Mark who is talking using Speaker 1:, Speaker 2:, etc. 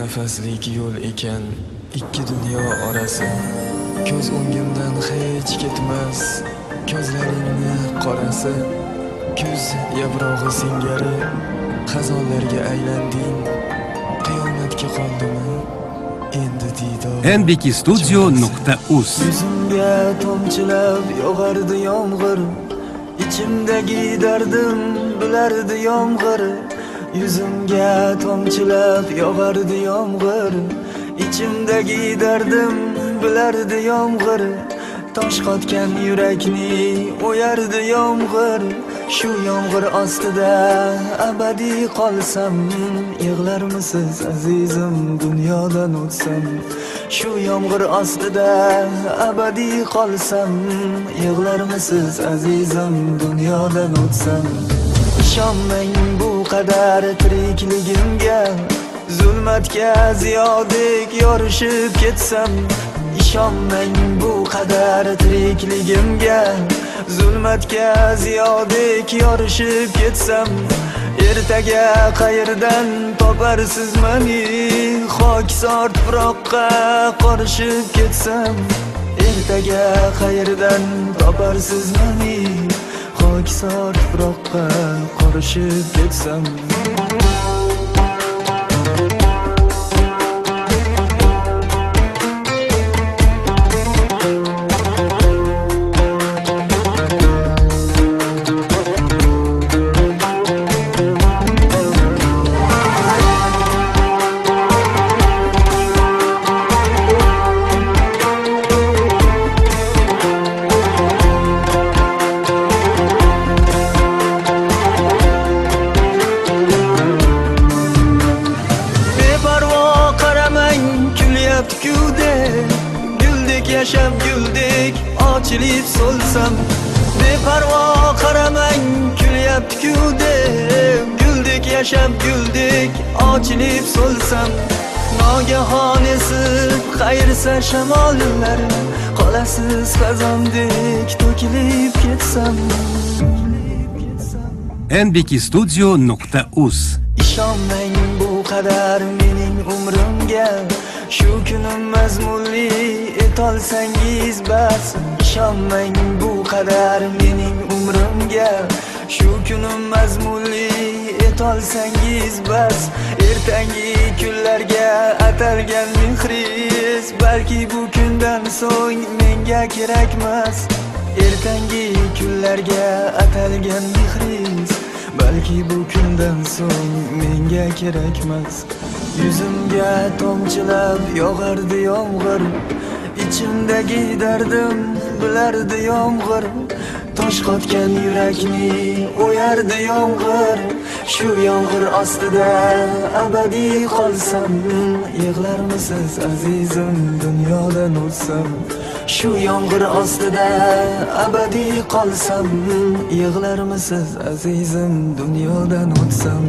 Speaker 1: nafaslik yo'l ekan ikki dunyo orasi. Ko'z o'ngimdan hech ketmas ko'zlaringni qorasi. Kuz yaprog'i singari xazonlarga aylanding. Qiyomatga qoldimi? Endi diydor
Speaker 2: nbkstudio.uz
Speaker 1: Yuzimga tomchilab yog'ardi yomg'ir. Ichimdagi dardim bilardi yomg'ir Yuzimga tomchilab yog'ardi yomg'ir. Ichimdagi dardim bilardi yomg'ir. Tosh qotgan yurakni o'yardi yomg'ir. Shu yomg'ir ostida abadiy qolsam Yig'larmisiz azizim dunyodan o'tsam? Shu yomg'ir ostida abadiy qolsam Yig'larmisiz azizim dunyodan o'tsam? Ishonmang bu qadar tirikligimga Zulmatga ziyodek yorishib ketsam Ishonmang bu qadar tirikligimga Zulmatga ziyodek yorishib ketsam Ertaga qayerdan toparsiz mani Xokisor tuproqqa qorishib ketsam Ertaga qayerdan toparsiz mani Xokisor tuproqqa qorishib ketsam kulyapti kudek Guldek yashab guldek ochilib so'lsam. Beparvo qaramang kulyapti kudek Guldek yashab guldek ochilib so'lsam. Nogahon esib qayirsa shamollar Qolasiz xazondek to'kilib ketsam.
Speaker 2: Nbkstudio.uz
Speaker 1: Ishonmang bu qadar mening umrimga Shu kunim mazmunli etolsangiz bas Ishonmang bu qadar mening umrimga. Shu kunim mazmunli etolsangiz bas Ertangi kunlarga atalgan mehringiz. Balki bu kundan so'ng menga kerakmas Ertangi kunlarga atalgan mehringiz. Balki bu kundan so'ng menga kerakmas Yuzimga tomchilab yog'ardi yomg'ir. Ichimdagi dardim bilardi yomg'ir. Tosh qotgan yurakni o'yardi yomg'ir. Shu yomg'ir ostida abadiy qolsam Yig'larmisiz azizim dunyodan o'tsam Shu yomg'ir ostida abadiy qolsam Yig'larmisiz azizim dunyodan o'tsam